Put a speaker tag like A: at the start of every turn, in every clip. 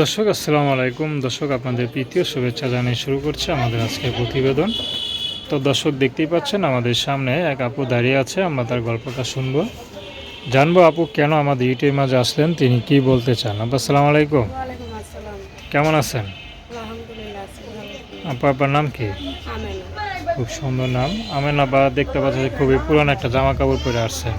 A: দর্শক আসসালামু আলাইকুম। দর্শক আপনাদের প্রীতীয় শুভেচ্ছা জানিয়ে শুরু করছে আমাদের আজকের প্রতিবেদন। তো দর্শক দেখতেই পাচ্ছেন আমাদের সামনে এক আপু দাঁড়িয়ে আছে আমরা তার গল্পটা শুনব। জানব আপু কেন আমাদের ইউটিউবের মাঝে আসলেন তিনি কি বলতে চান? আপু আসসালামু আলাইকুম। কেমন আছেন। আপু আপনার নাম কি? খুব সুন্দর নাম। আমি না বা দেখতে পাচ্ছি খুবই পুরানো একটা জামা কাপড় পরে আসছেন।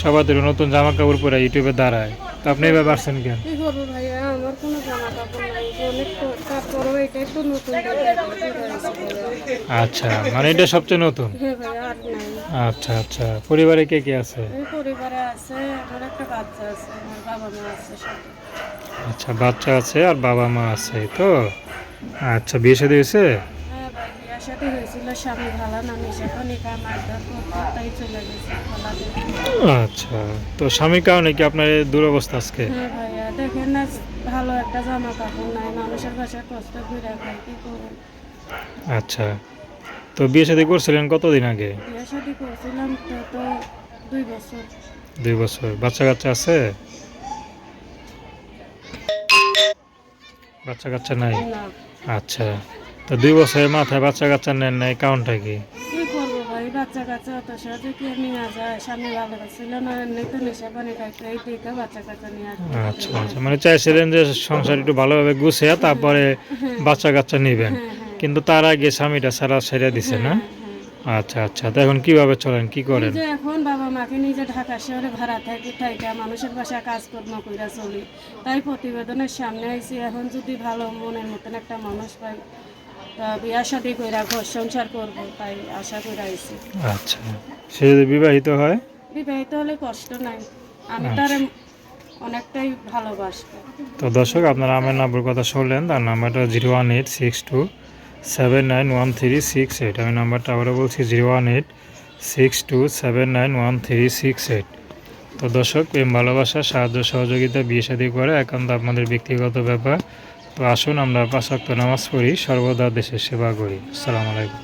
A: সবাদের নতুন জামা কাপড় পরে ইউটিউবে দাঁড়ায়। তো আপনি এবার পারছেন কেন?
B: কি করব ভাইয়া আমার কোনো জামা কাপড় নাই অনেক তারপরেও এটাই তো নতুন হ্যাঁ
A: আচ্ছা মানে এটা সবচেয়ে নতুন?
B: ভাইয়া আর নাই।
A: আচ্ছা আচ্ছা পরিবারে কে কে আছে?
B: পরিবারে আছে আমার একটা বাচ্চা আছে আমার বাবা মা আছে
A: আচ্ছা বাচ্চা আছে আর বাবা মা আছে তো? আচ্ছা বিয়ে সাথে হয়েছে?
B: হ্যাঁ সাথে হয়েছিল স্বামী ভালো না মিশে খনিকা মারধর করতো চলে গেছে
A: আচ্ছা তো স্বামীর কারণে কি আপনার দুরবস্থা আজকে?
B: হ্যাঁ ভাইয়া দেখেন না ভালো একটা জামা কাপড় নাই মানুষের কাছে কষ্ট করে খাই কি করুন
A: আচ্ছা তো বিয়ে সাথে করছিলেন কতদিন আগে?
B: বিয়ে শাদি করছিলাম তো তো দুই বছর।
A: দুই বছর বাচ্চা কাচ্চা আছে? বাচ্চা কাচ্চা নাই আচ্ছা তো দুই বছরের মাথায় বাচ্চা কাচ্চা নেন নাই কারণটা কি?
B: কি করব ভাই? বাচ্চা কাচ্চা অত সহজে কি নিয়ে যায় স্বামী ভালো ছিল না এমনি তো নেশা পানি খাইতে এই দিকে বাচ্চা কাচ্চা নিয়ে
A: আচ্ছা আচ্ছা। মানে চাইছিলেন যে সংসার একটু ভালোভাবে গুছিয়ে তারপরে বাচ্চা কাচ্চা নেবেন।
B: হ্যাঁ হ্যাঁ।
A: কিন্তু তার আগে স্বামীটা সারা সেরে দিছে না?
B: হ্যাঁ, হ্যাঁ।
A: আচ্ছা আচ্ছা। তো এখন কীভাবে চলেন? কি করেন?
B: এখন বাবা মাকে নিজে ঢাকা শহরে ভাড়া থাকি থাইকা মানুষের বাসায় কাজকর্ম কইরা চলি। তাই প্রতিবেদনের সামনে আইছি। এখন যদি ভালো মনের মতন একটা মানুষ পাই বিয়া শাদি কইরা ঘর সংসার করব তাই আশা করে আইছি।
A: আচ্ছা। সে যদি বিবাহিত হয়?
B: বিবাহিত হলে কষ্ট নাই। আমি তার অনেকটাই ভালোবাসবো।
A: তো দর্শক আপনারা আমার নাম্বার কথা শুনলেন তার নাম্বারটা zero one eight six two seven nine one three six eight. আমি নাম্বারটা আবারও বলছি zero one eight six two seven nine one three six eight. তো দর্শক প্রেম ভালোবাসা সাহায্য সহযোগিতা বিয়ে শাদী করে একান্ত আপনাদের ব্যক্তিগত ব্যাপার। তো আসুন আমরা পাঁচ ওয়াক্ত নামাজ পড়ি সর্বদা দেশের সেবা করি। আসসালামু আলাইকুম।